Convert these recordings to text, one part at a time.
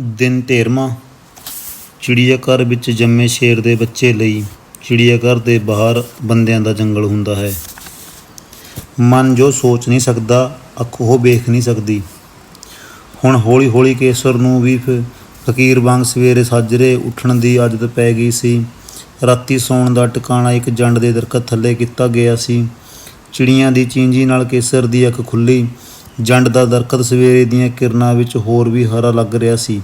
ਦਿਨ ਤੇਰ੍ਹਵਾਂ ਚਿੜੀਆਘਰ ਵਿੱਚ ਜੰਮੇ ਸ਼ੇਰ ਦੇ ਬੱਚੇ ਲਈ ਚਿੜੀਆਘਰ ਦੇ ਬਾਹਰ ਬੰਦਿਆਂ ਦਾ ਜੰਗਲ ਹੁੰਦਾ ਹੈ। ਮਨ ਜੋ ਸੋਚ ਨਹੀਂ ਸਕਦਾ, ਅੱਖ ਉਹ ਵੇਖ ਨਹੀਂ ਸਕਦੀ। ਹੁਣ ਹੌਲੀ ਹੌਲੀ ਕੇਸਰ ਨੂੰ ਵੀ ਫ- ਫਕੀਰ ਵਾਂਗ ਸਵੇਰੇ ਸਾਜਰੇ ਉੱਠਣ ਦੀ ਆਦਤ ਪੈ ਗਈ ਸੀ। ਰਾਤੀ ਸੌਣ ਦਾ ਟਿਕਾਣਾ ਇੱਕ ਜੰਡ ਦੇ ਦਰਖਤ ਥੱਲੇ ਕੀਤਾ ਗਿਆ ਸੀ। ਚਿੜੀਆਂ ਦੀ ਚੀਂਜੀ ਨਾਲ ਕੇਸਰ ਦੀ ਅੱਖ ਖੁੱਲੀ ਜੰਡ ਦਾ ਦਰਖਤ ਸਵੇਰੇ ਦੀਆਂ ਕਿਰਨਾਂ ਵਿੱਚ ਹੋਰ ਵੀ ਹਰਾ ਲੱਗ ਰਿਹਾ ਸੀ।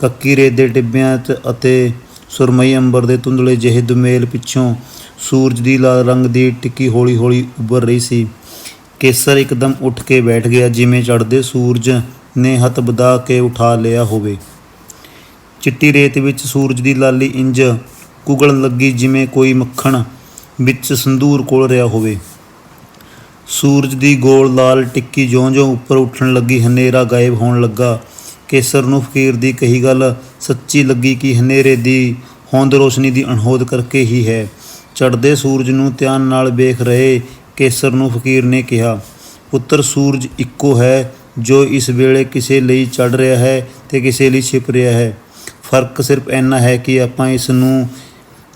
ਕੱਕੀ ਰੇਤ ਦੇ ਟਿੱਬਿਆਂ 'ਚ ਅਤੇ ਸੁਰਮਈ ਅੰਬਰ ਦੇ ਧੁੰਦਲੇ ਜਿਹੇ ਦੁਮੇਲ ਪਿੱਛੋਂ ਸੂਰਜ ਦੀ ਲਾਲ ਰੰਗ ਦੀ ਟਿੱਕੀ ਹੌਲੀ ਹੌਲੀ ਉੱਭਰ ਰਹੀ ਸੀ। ਕੇਸਰ ਇੱਕਦਮ ਉੱਠ ਕੇ ਬੈਠ ਗਿਆ, ਜਿਵੇਂ ਚੜ੍ਹਦੇ ਸੂਰਜ ਨੇ ਹੱਥ ਵਧਾ ਕੇ ਉਠਾ ਲਿਆ ਹੋਵੇ। ਚਿੱਟੀ ਰੇਤ ਵਿੱਚ ਸੂਰਜ ਦੀ ਲਾਲੀ ਇੰਜ ਕੁਗਲਣ ਲੱਗੀ, ਜਿਵੇਂ ਕੋਈ ਮੱਖਣ ਵਿੱਚ ਸੰਧੂਰ ਕੋਲ ਰਿਹਾ ਹੋਵੇ। ਸੂਰਜ ਦੀ ਗੋਲ ਲਾਲ ਟਿੱਕੀ ਜਿਉਂ-ਜਿਉਂ ਉੱਪਰ ਉੱਠਣ ਲੱਗੀ, ਹਨੇਰਾ ਗਾਇਬ ਹੋਣ ਲੱਗਾ। ਕੇਸਰ ਨੂੰ ਫਕੀਰ ਦੀ ਕਹੀ ਗੱਲ ਸੱਚੀ ਲੱਗੀ ਕਿ ਹਨੇਰੇ ਦੀ ਹੋਂਦ ਰੋਸ਼ਨੀ ਦੀ ਅਣਹੋਦ ਕਰਕੇ ਹੀ ਹੈ। ਚੜ੍ਹਦੇ ਸੂਰਜ ਨੂੰ ਧਿਆਨ ਨਾਲ ਵੇਖ ਰਹੇ ਕੇਸਰ ਨੂੰ ਫਕੀਰ ਨੇ ਕਿਹਾ, ਪੁੱਤਰ, ਸੂਰਜ ਇੱਕੋ ਹੈ ਜੋ ਇਸ ਵੇਲੇ ਕਿਸੇ ਲਈ ਚੜ ਰਿਹਾ ਹੈ ਤੇ ਕਿਸੇ ਲਈ ਛਿਪ ਰਿਹਾ ਹੈ। ਫ਼ਰਕ ਸਿਰਫ ਇੰਨਾ ਹੈ ਕਿ ਆਪਾਂ ਇਸ ਨੂੰ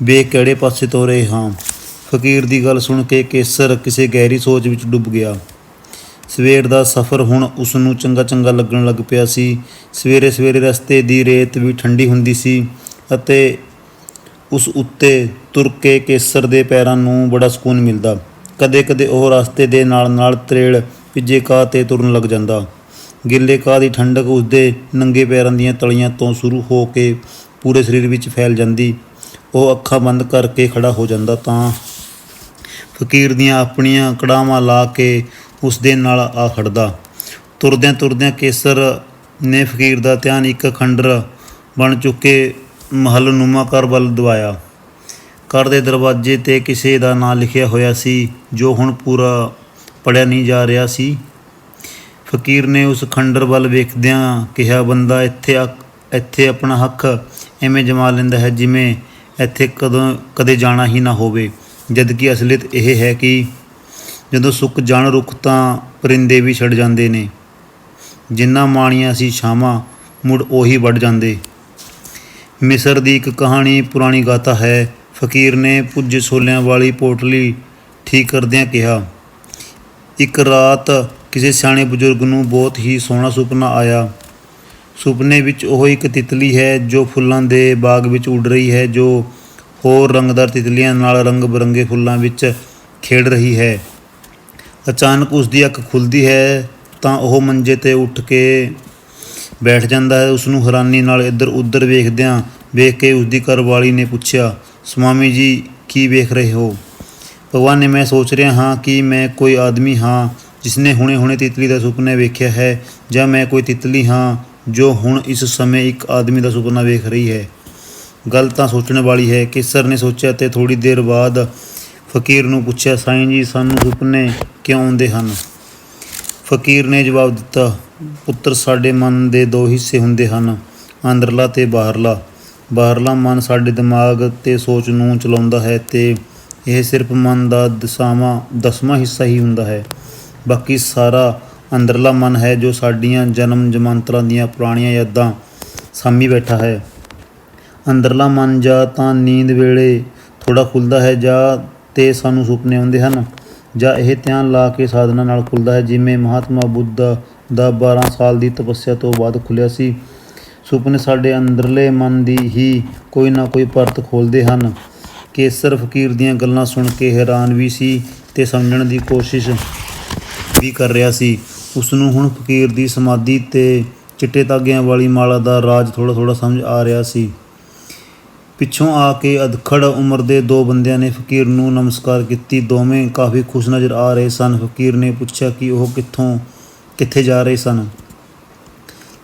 ਵੇਖ ਕਿਹੜੇ ਪਾਸੇ ਤੋਂ ਰਹੇ ਹਾਂ। ਫਕੀਰ ਦੀ ਗੱਲ ਸੁਣ ਕੇ ਕੇਸਰ ਕਿਸੇ ਗਹਿਰੀ ਸੋਚ ਵਿੱਚ ਡੁੱਬ ਗਿਆ। ਸਵੇਰ ਦਾ ਸਫ਼ਰ ਹੁਣ ਉਸ ਨੂੰ ਚੰਗਾ ਚੰਗਾ ਲੱਗਣ ਲੱਗ ਪਿਆ ਸੀ। ਸਵੇਰੇ ਸਵੇਰੇ ਰਸਤੇ ਦੀ ਰੇਤ ਵੀ ਠੰਡੀ ਹੁੰਦੀ ਸੀ ਅਤੇ ਉਸ ਉੱਤੇ ਤੁਰ ਕੇ ਕੇਸਰ ਦੇ ਪੈਰਾਂ ਨੂੰ ਬੜਾ ਸਕੂਨ ਮਿਲਦਾ। ਕਦੇ ਕਦੇ ਉਹ ਰਸਤੇ ਦੇ ਨਾਲ ਨਾਲ ਤਰੇਲ ਭਿੱਜੇ ਕਾਹ ਤੇ ਤੁਰਨ ਲੱਗ ਜਾਂਦਾ। ਗਿੱਲੇ ਕਾਹ ਦੀ ਠੰਡਕ ਉਸਦੇ ਨੰਗੇ ਪੈਰਾਂ ਦੀਆਂ ਤਲੀਆਂ ਤੋਂ ਸ਼ੁਰੂ ਹੋ ਕੇ ਪੂਰੇ ਸਰੀਰ ਵਿੱਚ ਫੈਲ ਜਾਂਦੀ। ਉਹ ਅੱਖਾਂ ਬੰਦ ਕਰਕੇ ਖੜਾ ਹੋ ਜਾਂਦਾ ਤਾਂ ਫਕੀਰ ਦੀਆਂ ਆਪਣੀਆਂ ਕੜਾਵਾਂ ਲਾ ਕੇ ਉਸ ਦੇ ਨਾਲ ਆ ਖੜਦਾ। ਤੁਰਦਿਆਂ ਤੁਰਦਿਆਂ ਕੇਸਰ ਨੇ ਫਕੀਰ ਦਾ ਧਿਆਨ ਇੱਕ ਖੰਡਰ ਬਣ ਚੁੱਕੇ ਮਹਲ ਨੁਮਾ ਘਰ ਵੱਲ ਦਵਾਇਆ। ਘਰ ਦੇ ਦਰਵਾਜ਼ੇ ਤੇ ਕਿਸੇ ਦਾ ਨਾਂ ਲਿਖਿਆ ਹੋਇਆ ਸੀ, ਜੋ ਹੁਣ ਪੂਰਾ ਪੜਿਆ ਨਹੀਂ ਜਾ ਰਿਹਾ ਸੀ। ਫਕੀਰ ਨੇ ਉਸ ਖੰਡਰ ਵੱਲ ਵੇਖਦਿਆਂ ਕਿਹਾ, ਬੰਦਾ ਇੱਥੇ ਆ- ਇੱਥੇ ਆਪਣਾ ਹੱਕ ਐਵੇਂ ਜਮਾ ਲੈਂਦਾ ਹੈ ਜਿਵੇਂ ਇੱਥੇ ਕਦੋਂ, ਕਦੇ ਜਾਣਾ ਹੀ ਨਾ ਹੋਵੇ। ਜਦ ਕਿ ਅਸਲੀਅਤ ਇਹ ਹੈ ਕਿ ਜਦੋਂ ਸੁੱਕ ਜਾਣ ਰੁੱਖ ਤਾਂ ਪਰਿੰਦੇ ਵੀ ਛੱਡ ਜਾਂਦੇ ਨੇ। ਜਿੰਨਾ ਮਾਣੀਆਂ ਸੀ ਛਾਵਾਂ ਮੁੜ ਉਹੀ ਵੱਢ ਜਾਂਦੇ। ਮਿਸਰ ਦੀ ਇੱਕ ਕਹਾਣੀ ਪੁਰਾਣੀ ਗਾਥਾ ਹੈ, ਫਕੀਰ ਨੇ ਪੁੱਜ ਛੋਲਿਆਂ ਵਾਲੀ ਪੋਟਲੀ ਠੀਕ ਕਰਦਿਆਂ ਕਿਹਾ, ਇੱਕ ਰਾਤ ਕਿਸੇ ਸਿਆਣੇ ਬਜ਼ੁਰਗ ਨੂੰ ਬਹੁਤ ਹੀ ਸੋਹਣਾ ਸੁਪਨਾ ਆਇਆ। ਸੁਪਨੇ ਵਿੱਚ ਉਹ ਇੱਕ ਤਿਤਲੀ ਹੈ ਜੋ ਫੁੱਲਾਂ ਦੇ ਬਾਗ ਵਿੱਚ ਉੱਡ ਰਹੀ ਹੈ, ਜੋ ਹੋਰ ਰੰਗਦਾਰ ਤਿਤਲੀਆਂ ਨਾਲ ਰੰਗ ਬਰੰਗੇ ਫੁੱਲਾਂ ਵਿੱਚ ਖੇਡ ਰਹੀ ਹੈ। ਅਚਾਨਕ ਉਸ ਦੀ ਅੱਖ ਖੁੱਲਦੀ ਹੈ ਤਾਂ ਉਹ ਮੰਜੇ ਤੇ ਉੱਠ ਕੇ ਬੈਠ ਜਾਂਦਾ ਹੈ। ਉਸ ਨੂੰ ਹੈਰਾਨੀ ਨਾਲ ਇੱਧਰ ਉੱਧਰ ਵੇਖਦਿਆਂ ਵੇਖ ਕੇ ਉਸ ਦੀ ਘਰਵਾਲੀ ਨੇ ਪੁੱਛਿਆ, ਸਵਾਮੀ ਜੀ, ਕੀ ਵੇਖ ਰਹੇ ਹੋ? ਭਗਵਾਨ ਨੇ ਮੈਂ ਸੋਚ ਰਿਹਾ ਹਾਂ ਕਿ ਮੈਂ ਕੋਈ ਆਦਮੀ ਹਾਂ ਜਿਸ ਨੇ ਹੁਣੇ-ਹੁਣੇ ਤਿਤਲੀ ਦਾ ਸੁਪਨਾ ਵੇਖਿਆ ਹੈ ਜਾਂ ਮੈਂ ਕੋਈ ਤਿਤਲੀ ਹਾਂ ਜੋ ਹੁਣ ਇਸ ਸਮੇਂ ਇੱਕ ਆਦਮੀ ਦਾ ਸੁਪਨਾ ਵੇਖ ਰਹੀ ਹੈ। ਗੱਲ ਤਾਂ ਸੋਚਣ ਵਾਲੀ ਹੈ। ਕੇਸਰ ਨੇ ਸੋਚਿਆ ਤੇ ਥੋੜੀ ਦੇਰ ਬਾਅਦ ਫਕੀਰ ਨੂੰ ਪੁੱਛਿਆ, ਸਾਈਂ ਜੀ, ਸਾਨੂੰ ਸੁਪਨੇ ਕਿਉਂ ਆਉਂਦੇ ਹਨ? ਫਕੀਰ ਨੇ ਜਵਾਬ ਦਿੱਤਾ, ਪੁੱਤਰ, ਸਾਡੇ ਮਨ ਦੇ ਦੋ ਹਿੱਸੇ ਹੁੰਦੇ ਹਨ ਅੰਦਰਲਾ ਤੇ ਬਾਹਰਲਾ। ਬਾਹਰਲਾ ਮਨ ਸਾਡੇ ਦਿਮਾਗ ਤੇ ਸੋਚ ਨੂੰ ਚਲਾਉਂਦਾ ਹੈ ਤੇ ਇਹ ਸਿਰਫ ਮਨ ਦਾ ਦਸਾਵਾਂ, ਦਸਵਾਂ ਹਿੱਸਾ ਹੀ ਹੁੰਦਾ ਹੈ। ਬਾਕੀ ਸਾਰਾ ਅੰਦਰਲਾ ਮਨ ਹੈ ਜੋ ਸਾਡੀਆਂ ਜਨਮ ਜਮਾਂਤਰਾਂ ਦੀਆਂ ਪੁਰਾਣੀਆਂ ਯਾਦਾਂ ਸਾਮੀ ਬੈਠਾ ਹੈ। ਅੰਦਰਲਾ ਮਨ ਜਾਂ ਤਾਂ ਨੀਂਦ ਵੇਲੇ ਥੋੜਾ ਖੁੱਲਦਾ ਹੈ ਜਾਂ ਤੇ ਸਾਨੂੰ ਸੁਪਨੇ ਆਉਂਦੇ ਹਨ। ਜਾਂ ਇਹ ਧਿਆਨ ਲਾ ਕੇ ਸਾਧਨਾ ਨਾਲ ਖੁੱਲਦਾ ਹੈ, ਜਿਵੇਂ ਮਹਾਤਮਾ ਬੁੱਧ ਦਾ 12 ਸਾਲ ਦੀ ਤਪੱਸਿਆ ਤੋਂ ਬਾਅਦ ਖੁੱਲਿਆ ਸੀ। ਸੁਪਨੇ ਸਾਡੇ ਅੰਦਰਲੇ ਮਨ ਦੀ ਹੀ ਕੋਈ ਨਾ ਕੋਈ ਪਰਤ ਖੋਲਦੇ ਹਨ। ਕੇਸਰ ਫਕੀਰ ਦੀਆਂ ਗੱਲਾਂ ਸੁਣ ਕੇ ਹੈਰਾਨ ਵੀ ਸੀ ਤੇ ਸਮਝਣ ਦੀ ਕੋਸ਼ਿਸ਼ ਵੀ ਕਰ ਰਿਹਾ ਸੀ। ਉਸ ਨੂੰ ਹੁਣ ਫਕੀਰ ਦੀ ਸਮਾਧੀ ਤੇ ਚਿੱਟੇ ਧਾਗਿਆਂ ਵਾਲੀ ਮਾਲਾ ਦਾ ਰਾਜ ਥੋੜਾ ਥੋੜਾ ਸਮਝ ਆ ਰਿਹਾ ਸੀ। ਪਿੱਛੋਂ ਆ ਕੇ ਅਧਖੜ ਉਮਰ ਦੇ ਦੋ ਬੰਦਿਆਂ ਨੇ ਫਕੀਰ ਨੂੰ ਨਮਸਕਾਰ ਕੀਤੀ। ਦੋਵੇਂ ਕਾਫੀ ਖੁਸ਼ ਨਜ਼ਰ ਆ ਰਹੇ ਸਨ। ਫਕੀਰ ਨੇ ਪੁੱਛਿਆ ਕਿ ਉਹ ਕਿੱਥੋਂ, ਕਿੱਥੇ ਜਾ ਰਹੇ ਸਨ?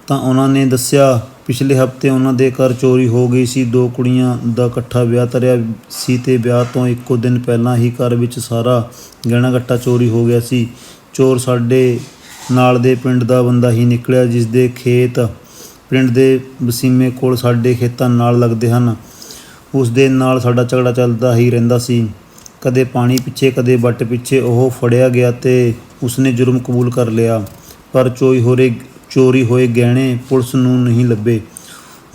ਤਾਂ ਉਹਨਾਂ ਨੇ ਦੱਸਿਆ, ਪਿਛਲੇ ਹਫ਼ਤੇ ਉਹਨਾਂ ਦੇ ਘਰ ਚੋਰੀ ਹੋ ਗਈ ਸੀ। ਦੋ ਕੁੜੀਆਂ ਦਾ ਇਕੱਠਾ ਵਿਆਹ ਤਰਿਆ ਸੀ ਤੇ ਵਿਆਹ ਤੋਂ ਇੱਕੋ ਦਿਨ ਪਹਿਲਾਂ ਹੀ ਘਰ ਵਿੱਚ ਸਾਰਾ ਗਹਿਣਾ ਗੱਟਾ ਚੋਰੀ ਹੋ ਗਿਆ ਸੀ। ਚੋਰ ਸਾਡੇ ਨਾਲ ਦੇ ਪਿੰਡ ਦਾ ਬੰਦਾ ਹੀ ਨਿਕਲਿਆ, ਜਿਸ ਦੇ ਖੇਤ ਪਿੰਡ ਦੇ ਵਸੀਮੇ ਕੋਲ ਸਾਡੇ ਖੇਤਾਂ ਨਾਲ ਲੱਗਦੇ ਹਨ। ਉਸ ਦੇ ਨਾਲ ਸਾਡਾ ਝਗੜਾ ਚੱਲਦਾ ਹੀ ਰਹਿੰਦਾ ਸੀ। ਕਦੇ ਪਾਣੀ ਪਿੱਛੇ, ਕਦੇ ਵੱਟ ਪਿੱਛੇ ਉਹ ਫੜਿਆ ਗਿਆ ਤੇ ਉਸਨੇ ਜੁਰਮ ਕਬੂਲ ਕਰ ਲਿਆ। ਪਰ ਚੋਰੀ ਹੋਰੇ, ਚੋਰੀ ਹੋਏ ਗਹਿਣੇ ਪੁਲਿਸ ਨੂੰ ਨਹੀਂ ਲੱਭੇ।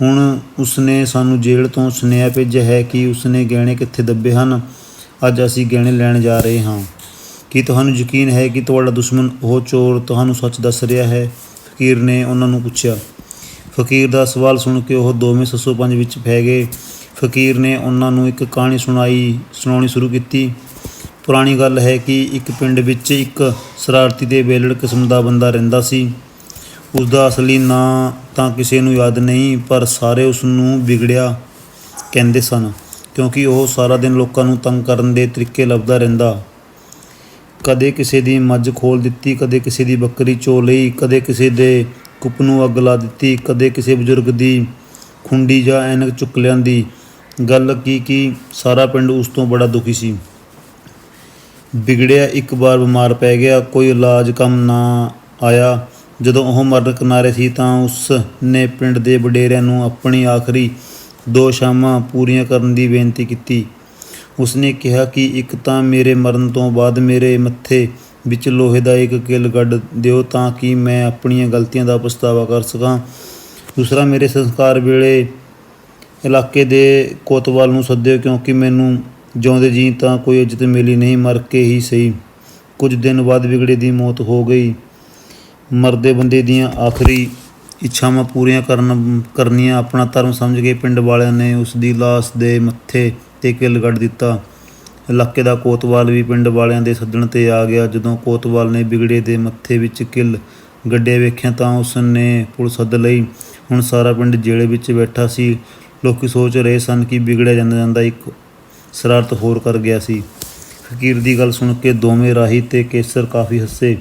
ਹੁਣ ਉਸਨੇ ਸਾਨੂੰ ਜੇਲ੍ਹ ਤੋਂ ਸੁਨੇਹਾ ਭੇਜਿਆ ਹੈ ਕਿ ਉਸਨੇ ਗਹਿਣੇ ਕਿੱਥੇ ਦੱਬੇ ਹਨ। ਅੱਜ ਅਸੀਂ ਗਹਿਣੇ ਲੈਣ ਜਾ ਰਹੇ ਹਾਂ। ਕੀ ਤੁਹਾਨੂੰ ਯਕੀਨ ਹੈ ਕਿ ਤੁਹਾਡਾ ਦੁਸ਼ਮਣ ਉਹ ਚੋਰ ਤੁਹਾਨੂੰ ਸੱਚ ਦੱਸ ਰਿਹਾ ਹੈ? ਫਕੀਰ ਨੇ ਉਹਨਾਂ ਨੂੰ ਪੁੱਛਿਆ। ਫਕੀਰ ਦਾ ਸਵਾਲ ਸੁਣ ਕੇ ਉਹ ਦੋਵੇਂ ਸੱਸੋ ਪੰਜ ਵਿੱਚ ਫੈ ਗਏ। ਫਕੀਰ ਨੇ ਉਹਨਾਂ ਨੂੰ ਇੱਕ ਕਹਾਣੀ ਸੁਣਾਈ, ਸੁਣਾਉਣੀ ਸ਼ੁਰੂ ਕੀਤੀ। ਪੁਰਾਣੀ ਗੱਲ ਹੈ ਕਿ ਇੱਕ ਪਿੰਡ ਵਿੱਚ ਇੱਕ ਸ਼ਰਾਰਤੀ ਦੇ ਬੇਲੜ ਕਿਸਮ ਦਾ ਬੰਦਾ ਰਹਿੰਦਾ ਸੀ। ਉਸ ਦਾ ਅਸਲੀ ਨਾਂ ਤਾਂ ਕਿਸੇ ਨੂੰ ਯਾਦ ਨਹੀਂ, ਪਰ ਸਾਰੇ ਉਸ ਨੂੰ ਵਿਗੜਿਆ ਕਹਿੰਦੇ ਸਨ, ਕਿਉਂਕਿ ਉਹ ਸਾਰਾ ਦਿਨ ਲੋਕਾਂ ਨੂੰ ਤੰਗ ਕਰਨ ਦੇ ਤਰੀਕੇ ਲੱਭਦਾ ਰਹਿੰਦਾ। ਕਦੇ ਕਿਸੇ ਦੀ ਮੱਝ ਖੋਲ ਦਿੱਤੀ, ਕਦੇ ਕਿਸੇ ਦੀ ਬੱਕਰੀ ਚੋ ਲਈ, ਕਦੇ ਕਿਸੇ ਦੇ ਕੁੱਪ ਨੂੰ ਅੱਗ ਲਾ ਦਿੱਤੀ, ਕਦੇ ਕਿਸੇ ਬਜ਼ੁਰਗ ਦੀ ਖੁੰਡੀ ਜਾਂ ਐਨਕ ਚੁੱਕ ਲਿਆਂਦੀ। ਗੱਲ ਕੀ ਕਿ ਸਾਰਾ ਪਿੰਡ ਉਸ ਤੋਂ ਬੜਾ ਦੁਖੀ ਸੀ। ਵਿਗੜਿਆ ਇੱਕ ਵਾਰ ਬਿਮਾਰ ਪੈ ਗਿਆ, ਕੋਈ ਇਲਾਜ ਕੰਮ ਨਾ ਆਇਆ। ਜਦੋਂ ਉਹ ਮਰਨ ਕਿਨਾਰੇ ਸੀ ਤਾਂ ਉਸ ਨੇ ਪਿੰਡ ਦੇ ਵਡੇਰਿਆਂ ਨੂੰ ਆਪਣੀ ਆਖਰੀ ਦੋ ਸ਼ਾਮਾਂ ਪੂਰੀਆਂ ਕਰਨ ਦੀ ਬੇਨਤੀ ਕੀਤੀ। ਉਸਨੇ ਕਿਹਾ ਕਿ ਇੱਕ ਤਾਂ ਮੇਰੇ ਮਰਨ ਤੋਂ ਬਾਅਦ ਮੇਰੇ ਮੱਥੇ ਵਿੱਚ ਲੋਹੇ ਦਾ ਇੱਕ ਕਿੱਲ ਗੱਡ ਦਿਓ ਤਾਂ ਕਿ ਮੈਂ ਆਪਣੀਆਂ ਗਲਤੀਆਂ ਦਾ ਪਛਤਾਵਾ ਕਰ ਸਕਾਂ। ਦੂਸਰਾ, ਮੇਰੇ ਸੰਸਕਾਰ ਵੇਲੇ ਇਲਾਕੇ ਦੇ ਕੋਤਵਾਲ ਨੂੰ ਸੱਦਿਓ ਕਿਉਂਕਿ ਮੈਨੂੰ ਜਿਉਂਦੇ ਜੀ ਤਾਂ ਕੋਈ ਇੱਜ਼ਤ ਮਿਲੀ ਨਹੀਂ, ਮਰ ਕੇ ਹੀ ਸਹੀ। ਕੁਝ ਦਿਨ ਬਾਅਦ ਵਿਗੜੇ ਦੀ ਮੌਤ ਹੋ ਗਈ। ਮਰਦੇ ਬੰਦੇ ਦੀਆਂ ਆਖਰੀ ਇੱਛਾਵਾਂ ਪੂਰੀਆਂ ਕਰਨ, ਕਰਨੀਆਂ ਆਪਣਾ ਧਰਮ ਸਮਝ ਕੇ ਪਿੰਡ ਵਾਲਿਆਂ ਨੇ ਉਸ ਦੀ ਲਾਸ਼ ਦੇ ਮੱਥੇ ਤੇ ਕਿੱਲ ਗੱਡ ਦਿੱਤਾ। ਇਲਾਕੇ ਦਾ ਕੋਤਵਾਲ ਵੀ ਪਿੰਡ ਵਾਲਿਆਂ ਦੇ ਸੱਦਣ ਤੇ ਆ ਗਿਆ। ਜਦੋਂ ਕੋਤਵਾਲ ਨੇ ਵਿਗੜੇ ਦੇ ਮੱਥੇ ਵਿੱਚ ਕਿੱਲ ਗੱਡੇ ਵੇਖਿਆ ਤਾਂ ਉਸ ਨੇ ਪੁਲਿਸ ਸੱਦ ਲਈ। ਹੁਣ ਸਾਰਾ ਪਿੰਡ ਜੇਲ੍ਹ ਵਿੱਚ ਬੈਠਾ ਸੀ। ਲੋਕੀ ਸੋਚ ਰਹੇ ਸਨ ਕਿ ਵਿਗੜਿਆ ਜਾਂਦਾ ਜਾਂਦਾ ਇੱਕ ਸ਼ਰਾਰਤ ਹੋਰ ਕਰ ਗਿਆ ਸੀ। ਫਕੀਰ ਦੀ ਗੱਲ ਸੁਣ ਕੇ ਦੋਵੇਂ ਰਾਹੀ ਤੇ ਕੇਸਰ ਕਾਫੀ ਹੱਸੇ।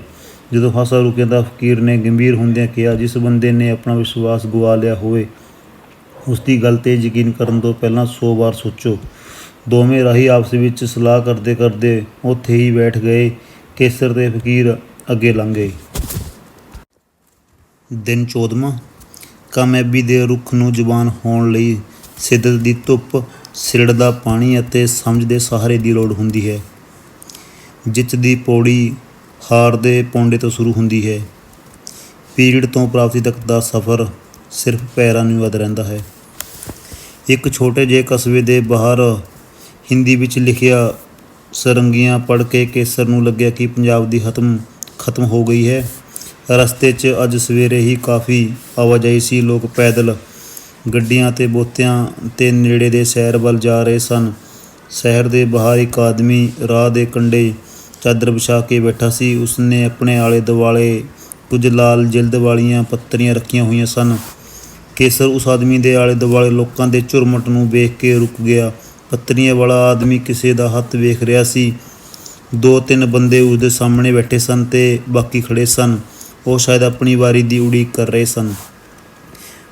ਜਦੋਂ ਹਾਸਾ ਰੁਕਿਆ ਤਾਂ ਫਕੀਰ ਨੇ ਗੰਭੀਰ ਹੁੰਦਿਆਂ ਕਿਹਾ, ਜਿਸ ਬੰਦੇ ਨੇ ਆਪਣਾ ਵਿਸ਼ਵਾਸ ਗਵਾ ਲਿਆ ਹੋਵੇ ਉਸ ਦੀ ਗੱਲ ਤੇ ਯਕੀਨ ਕਰਨ ਤੋਂ ਪਹਿਲਾਂ 100 ਵਾਰ ਸੋਚੋ ਦੋਵੇਂ ਰਾਹੀ ਆਪਸ ਵਿੱਚ ਸਲਾਹ ਕਰਦੇ ਕਰਦੇ ਉੱਥੇ ਹੀ ਬੈਠ ਗਏ। ਕੇਸਰ ਤੇ ਫਕੀਰ ਅੱਗੇ ਲੰਘ ਗਏ। ਦਿਨ 14ਵਾਂ ਕਾਮਯਾਬੀ ਦੇ ਰੁੱਖ ਨੂੰ ਜ਼ੁਬਾਨ ਹੋਣ ਲਈ ਸਿੱਧਤ ਦੀ ਧੁੱਪ ਸਿਰੜ ਦਾ ਪਾਣੀ ਅਤੇ ਸਮਝ ਦੇ ਸਹਾਰੇ ਦੀ ਲੋੜ ਹੁੰਦੀ ਹੈ। ਜਿੱਤ ਦੀ ਪੌੜੀ ਹਾਰ ਦੇ ਪੌਂਡੇ ਤੋਂ ਸ਼ੁਰੂ ਹੁੰਦੀ ਹੈ। ਪੀਰੀਅਡ ਤੋਂ ਪ੍ਰਾਪਤੀ ਤੱਕ ਦਾ ਸਫ਼ਰ ਸਿਰਫ ਪੈਰਾਂ ਨੂੰ ਵਧ ਰਹਿੰਦਾ ਹੈ। ਇੱਕ ਛੋਟੇ ਜਿਹੇ ਕਸਬੇ ਦੇ ਬਾਹਰ ਹਿੰਦੀ ਵਿੱਚ ਲਿਖਿਆ ਸਰੰਗੀਆਂ ਪੜ੍ਹ ਕੇ ਕੇਸਰ ਨੂੰ ਲੱਗਿਆ ਕਿ ਪੰਜਾਬ ਦੀ ਖਤਮ ਖਤਮ ਹੋ ਗਈ ਹੈ। ਰਸਤੇ 'ਚ ਅੱਜ ਸਵੇਰੇ ਹੀ ਕਾਫੀ ਆਵਾਜਾਈ ਸੀ। ਲੋਕ ਪੈਦਲ ਗੱਡੀਆਂ ਤੇ ਬੋਤਿਆਂ ਤੇ ਨੇੜੇ ਦੇ ਸ਼ਹਿਰ ਵੱਲ ਜਾ ਰਹੇ ਸਨ। ਸ਼ਹਿਰ ਦੇ ਬਾਹਰ ਇੱਕ ਆਦਮੀ ਰਾਹ ਦੇ ਕੰਢੇ ਚਾਦਰ ਵਿਛਾ ਕੇ ਬੈਠਾ ਸੀ। ਉਸਨੇ ਆਪਣੇ ਆਲੇ ਦੁਆਲੇ ਕੁਝ ਲਾਲ ਜਿਲਦ ਵਾਲੀਆਂ ਪੱਤਰੀਆਂ ਰੱਖੀਆਂ ਹੋਈਆਂ ਸਨ। ਕੇਸਰ ਉਸ ਆਦਮੀ ਦੇ ਆਲੇ ਦੁਆਲੇ ਲੋਕਾਂ ਦੇ ਝੁਰਮਟ ਨੂੰ ਵੇਖ ਕੇ ਰੁਕ ਗਿਆ। ਪੱਤਰੀਆਂ ਵਾਲਾ ਆਦਮੀ ਕਿਸੇ ਦਾ ਹੱਥ ਵੇਖ ਰਿਹਾ ਸੀ। ਦੋ ਤਿੰਨ ਬੰਦੇ ਉਸ ਦੇ ਸਾਹਮਣੇ ਬੈਠੇ ਸਨ ਤੇ ਬਾਕੀ ਖੜੇ ਸਨ। ਉਹ ਸ਼ਾਇਦ ਆਪਣੀ ਵਾਰੀ ਦੀ ਉਡੀਕ ਕਰ ਰਹੇ ਸਨ।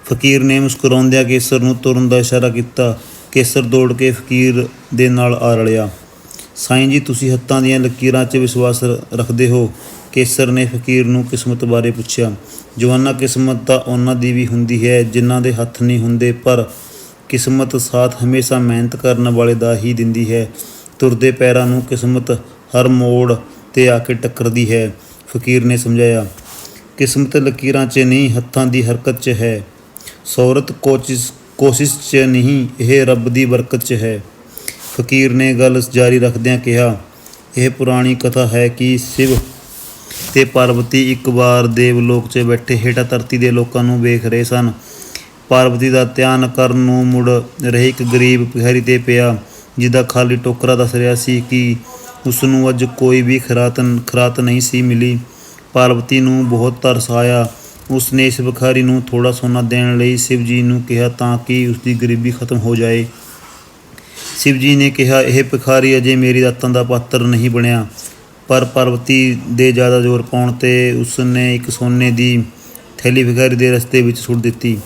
ਫਕੀਰ ਨੇ ਮੁਸਕਰਾਉਂਦਿਆਂ ਕੇਸਰ ਨੂੰ ਤੁਰਨ ਦਾ ਇਸ਼ਾਰਾ ਕੀਤਾ। ਕੇਸਰ ਦੌੜ ਕੇ ਫਕੀਰ ਦੇ ਨਾਲ ਆ ਰਲਿਆ। ਸਾਈਂ ਜੀ, ਤੁਸੀਂ ਹੱਥਾਂ ਦੀਆਂ ਲਕੀਰਾਂ 'ਚ ਵਿਸ਼ਵਾਸ ਰੱਖਦੇ ਹੋ? ਕੇਸਰ ਨੇ ਫਕੀਰ ਨੂੰ ਕਿਸਮਤ ਬਾਰੇ ਪੁੱਛਿਆ। ਜਵਾਨਾ ਕਿਸਮਤ ਤਾਂ ਉਹਨਾਂ ਦੀ ਵੀ ਹੁੰਦੀ ਹੈ ਜਿਨ੍ਹਾਂ ਦੇ ਹੱਥ ਨਹੀਂ ਹੁੰਦੇ, ਪਰ ਕਿਸਮਤ ਸਾਥ ਹਮੇਸ਼ਾ ਮਿਹਨਤ ਕਰਨ ਵਾਲੇ ਦਾ ਹੀ ਦਿੰਦੀ ਹੈ। ਤੁਰਦੇ ਪੈਰਾਂ ਨੂੰ ਕਿਸਮਤ ਹਰ ਮੋੜ ਤੇ ਆ ਕੇ ਟੱਕਰਦੀ ਹੈ, ਫਕੀਰ ਨੇ ਸਮਝਾਇਆ। ਕਿਸਮਤ ਲਕੀਰਾਂ 'ਚ ਨਹੀਂ, ਹੱਥਾਂ ਦੀ ਹਰਕਤ 'ਚ ਹੈ। ਸੌਰਤ ਕੋਸ਼ਿਸ਼ ਕੋਸ਼ਿਸ਼ 'ਚ ਨਹੀਂ, ਇਹ ਰੱਬ ਦੀ ਬਰਕਤ 'ਚ ਹੈ। ਫਕੀਰ ਨੇ ਗੱਲ ਜਾਰੀ ਰੱਖਦਿਆਂ ਕਿਹਾ, ਇਹ ਪੁਰਾਣੀ ਕਥਾ ਹੈ ਕਿ ਸ਼ਿਵ ਤੇ ਪਾਰਵਤੀ ਇੱਕ ਵਾਰ ਦੇਵਲੋਕ 'ਚ ਬੈਠੇ ਹੇਠਾਂ ਧਰਤੀ ਦੇ ਲੋਕਾਂ ਨੂੰ ਵੇਖ ਰਹੇ ਸਨ। ਪਾਰਵਤੀ ਦਾ ਧਿਆਨ ਕਰਨ ਨੂੰ ਮੁੜ ਰਹੇ ਇੱਕ ਗਰੀਬ ਭਿਖਾਰੀ ਤੇ ਪਿਆ, ਜਿਹਦਾ ਖਾਲੀ ਟੋਕਰਾ ਦੱਸ ਰਿਹਾ ਸੀ ਕਿ ਉਸ ਨੂੰ ਅੱਜ ਕੋਈ ਵੀ ਖਰਾਤ ਖਰਾਤ ਨਹੀਂ ਸੀ ਮਿਲੀ। ਪਾਰਵਤੀ ਨੂੰ ਬਹੁਤ ਤਰਸ ਆਇਆ। ਉਸ ਨੇ ਇਸ ਭਿਖਾਰੀ ਨੂੰ ਥੋੜਾ ਸੋਨਾ ਦੇਣ ਲਈ ਸ਼ਿਵ ਜੀ ਨੂੰ ਕਿਹਾ ਤਾਂ ਕਿ ਉਸ ਦੀ ਗਰੀਬੀ ਖਤਮ ਹੋ ਜਾਏ। ਸ਼ਿਵ ਜੀ ਨੇ ਕਿਹਾ, ਇਹ ਭਿਖਾਰੀ ਅਜੇ ਮੇਰੀ ਦਾਤਾਂ ਦਾ ਪਾਤਰ ਨਹੀਂ ਬਣਿਆ। ਪਰ ਪਾਰਵਤੀ ਦੇ ਜ਼ਿਆਦਾ ਜ਼ੋਰ ਪਾਉਣ ਤੇ ਉਸ ਨੇ ਇੱਕ ਸੋਨੇ ਦੀ ਥੈਲੀ ਭਿਖਾਰੀ ਦੇ ਰਸਤੇ ਵਿੱਚ ਸੁੱਟ ਦਿੱਤੀ।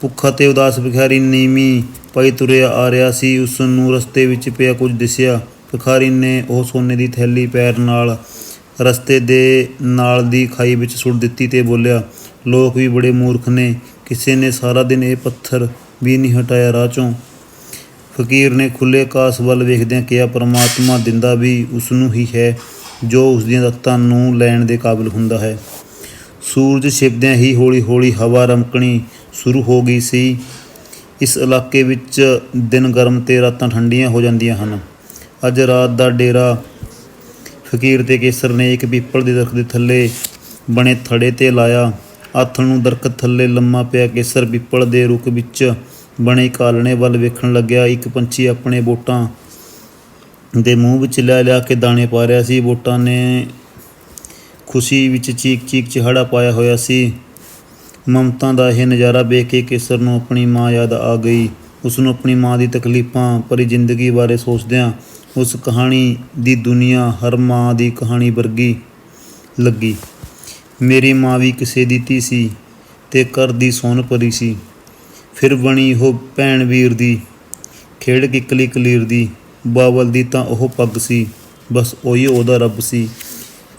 ਭੁੱਖਾ ਤੇ ਉਦਾਸ ਭਿਖਾਰੀ ਨੀਮੀ ਪਈ ਤੁਰਿਆ ਆ ਰਿਹਾ ਸੀ। ਉਸ ਨੂੰ ਰਸਤੇ ਵਿੱਚ ਪਿਆ ਕੁਝ ਦਿਸਿਆ। ਭਿਖਾਰੀ ਨੇ ਉਹ ਸੋਨੇ ਦੀ ਥੈਲੀ ਪੈਰ ਨਾਲ ਰਸਤੇ ਦੇ ਨਾਲ ਦੀ ਖਾਈ ਵਿੱਚ ਸੁੱਟ ਦਿੱਤੀ ਤੇ ਬੋਲਿਆ, ਲੋਕ ਵੀ ਬੜੇ ਮੂਰਖ ਨੇ, ਕਿਸੇ ਨੇ ਸਾਰਾ ਦਿਨ ਇਹ ਪੱਥਰ ਵੀ ਨਹੀਂ ਹਟਾਇਆ ਰਾਹ ਚੋਂ। ਫਕੀਰ ਨੇ ਖੁੱਲੇ ਆਕਾਸ਼ ਵੱਲ ਵੇਖਦਿਆਂ ਕਿਹਾ, ਪਰਮਾਤਮਾ ਦਿੰਦਾ ਵੀ ਉਸ ਨੂੰ ਹੀ ਹੈ ਜੋ ਉਸ ਦੀਆਂ ਦਤਾਂ ਨੂੰ ਲੈਣ ਦੇ ਕਾਬਿਲ ਹੁੰਦਾ ਹੈ। ਸੂਰਜ ਛਿਪਦਿਆਂ ਹੀ ਹੌਲੀ ਹੌਲੀ ਹਵਾ ਰਮਕਣੀ ਸ਼ੁਰੂ ਹੋ ਗਈ ਸੀ। ਇਸ ਇਲਾਕੇ ਵਿੱਚ ਦਿਨ ਗਰਮ ਤੇ ਰਾਤਾਂ ਠੰਡੀਆਂ ਹੋ ਜਾਂਦੀਆਂ ਹਨ। ਅੱਜ ਰਾਤ ਦਾ ਡੇਰਾ ਫਕੀਰ ਤੇ ਕੇਸਰ ਨੇ ਇੱਕ ਪਿੱਪਲ ਦੇ ਦਰਖਤ ਦੇ ਥੱਲੇ ਬਣੇ ਥੜੇ ਤੇ ਲਾਇਆ। ਆਥਣ ਨੂੰ ਦਰਖਤ ਥੱਲੇ ਲੰਮਾ ਪਿਆ। ਕੇਸਰ ਪਿੱਪਲ ਦੇ ਰੁੱਖ ਵਿੱਚ ਬਣੇ ਕਾਲਣੇ ਵੱਲ ਵੇਖਣ ਲੱਗਿਆ। ਇੱਕ ਪੰਛੀ ਆਪਣੇ ਬੋਟਾਂ ਦੇ ਮੂੰਹ ਵਿੱਚ ਲੈ ਲਿਆ ਕੇ ਦਾਣੇ ਪਾ ਰਿਹਾ ਸੀ। ਬੋਟਾਂ ਨੇ ਖੁਸ਼ੀ ਵਿੱਚ ਚੀਕ ਚੀਕ ਚਿਹੜਾ ਪਾਇਆ ਹੋਇਆ ਸੀ। ਮਮਤਾ ਦਾ ਇਹ ਨਜ਼ਾਰਾ ਵੇਖ ਕੇ ਕੇਸਰ ਨੂੰ ਆਪਣੀ ਮਾਂ ਯਾਦ ਆ ਗਈ। ਉਸ ਨੂੰ ਆਪਣੀ ਮਾਂ ਦੀ ਤਕਲੀਫਾਂ ਭਰੀ ਜ਼ਿੰਦਗੀ ਬਾਰੇ ਸੋਚਦਿਆਂ ਉਸ ਕਹਾਣੀ ਦੀ ਦੁਨੀਆ ਹਰ ਮਾਂ ਦੀ ਕਹਾਣੀ ਵਰਗੀ ਲੱਗੀ। ਮੇਰੀ ਮਾਂ ਵੀ ਕਿਸੇ ਦੀ ਧੀ ਸੀ ਤੇ ਘਰ ਦੀ ਸੋਨ ਭਰੀ ਸੀ। ਫਿਰ ਬਣੀ ਉਹ ਭੈਣ ਵੀਰ ਦੀ। ਖੇਡ ਕਿਕਲੀ ਕਲੀਰ ਦੀ। ਬਾਬਲ ਦੀ ਤਾਂ ਉਹ ਪੱਗ ਸੀ। ਬਸ ਉਹੀ ਉਹਦਾ ਰੱਬ ਸੀ।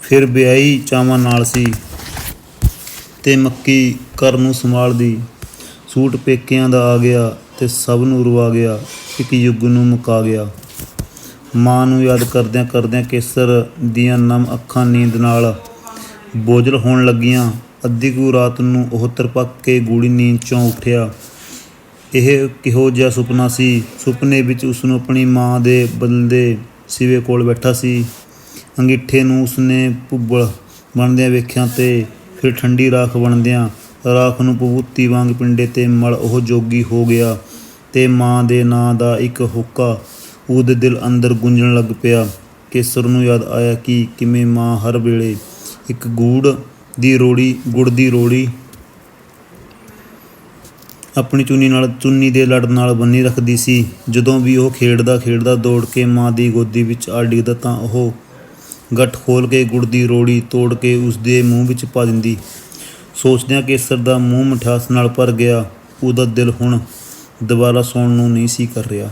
ਫਿਰ ਵਿਆਹੀ ਚਾਵਾਂ ਨਾਲ ਸੀ। ਤੇ ਮੱਕੀ ਘਰ ਨੂੰ ਸੰਭਾਲਦੀ। ਸੂਟ ਪੇਕਿਆਂ ਦਾ ਆ ਗਿਆ ਤੇ ਸਭ ਨੂੰ ਰਵਾ ਗਿਆ। ਇੱਕ ਯੁੱਗ ਨੂੰ ਮੁਕਾ ਗਿਆ। ਮਾਂ ਨੂੰ ਯਾਦ ਕਰਦਿਆਂ ਕਰਦਿਆਂ ਕੇਸਰ ਦੀਆਂ ਨਮ ਅੱਖਾਂ ਨੀਂਦ ਨਾਲ ਬੋਝਲ ਹੋਣ ਲੱਗੀਆਂ। ਅੱਧੀ ਕੁ ਰਾਤ ਨੂੰ ਉਹ ਤਰਪੱਕ ਕੇ ਗੂੜੀ ਨੀਂਦ ਚੋਂ ਉੱਠਿਆ। ਇਹ ਕਿਹੋ ਜਿਹਾ ਸੁਪਨਾ ਸੀ? ਸੁਪਨੇ ਵਿੱਚ ਉਸ ਨੂੰ ਆਪਣੀ ਮਾਂ ਦੇ ਬਦਲਦੇ ਸਿਵੇ ਕੋਲ ਬੈਠਾ ਸੀ। ਅੰਗੀਠੇ ਨੂੰ ਉਸਨੇ ਭੁੱਬਲ ਬਣਦਿਆਂ ਵੇਖਿਆ ਤੇ ਫਿਰ ਠੰਡੀ ਰਾਖ ਬਣਦਿਆਂ ਰਾਖ ਨੂੰ ਪਵੂਤੀ ਵਾਂਗ ਪਿੰਡੇ ਤੇ ਮਲ ਉਹ ਜੋਗੀ ਹੋ ਗਿਆ ਤੇ ਮਾਂ ਦੇ ਨਾਂ ਦਾ ਇੱਕ ਹੋਕਾ ਉਹਦੇ ਦਿਲ ਅੰਦਰ ਗੂੰਜਣ ਲੱਗ ਪਿਆ। ਕੇਸਰ ਨੂੰ ਯਾਦ ਆਇਆ ਕਿ ਕਿਵੇਂ ਮਾਂ ਹਰ ਵੇਲੇ ਇੱਕ ਗੂੜ ਦੀ ਰੋੜੀ, ਗੁੜ ਦੀ ਰੋੜੀ ਆਪਣੀ ਚੁੰਨੀ ਨਾਲ, ਚੁੰਨੀ ਦੇ ਲੜ ਨਾਲ ਬੰਨੀ ਰੱਖਦੀ ਸੀ। ਜਦੋਂ ਵੀ ਉਹ ਖੇਡਦਾ ਖੇਡਦਾ ਦੌੜ ਕੇ ਮਾਂ ਦੀ ਗੋਦੀ ਵਿੱਚ ਆ ਡਿੱਗਦਾ ਤਾਂ ਉਹ ਗੱਠ ਖੋਲ ਕੇ ਗੁੜ ਦੀ ਰੋੜੀ ਤੋੜ ਕੇ ਉਸ ਦੇ ਮੂੰਹ ਵਿੱਚ ਪਾ ਦਿੰਦੀ। ਸੋਚਦਿਆਂ ਕੇਸਰ ਦਾ ਮੂੰਹ ਮਠਾਸ ਨਾਲ ਭਰ ਗਿਆ। ਉਹਦਾ ਦਿਲ ਹੁਣ ਦੁਬਾਰਾ ਸੌਣ ਨੂੰ ਨਹੀਂ ਸੀ ਕਰ ਰਿਹਾ।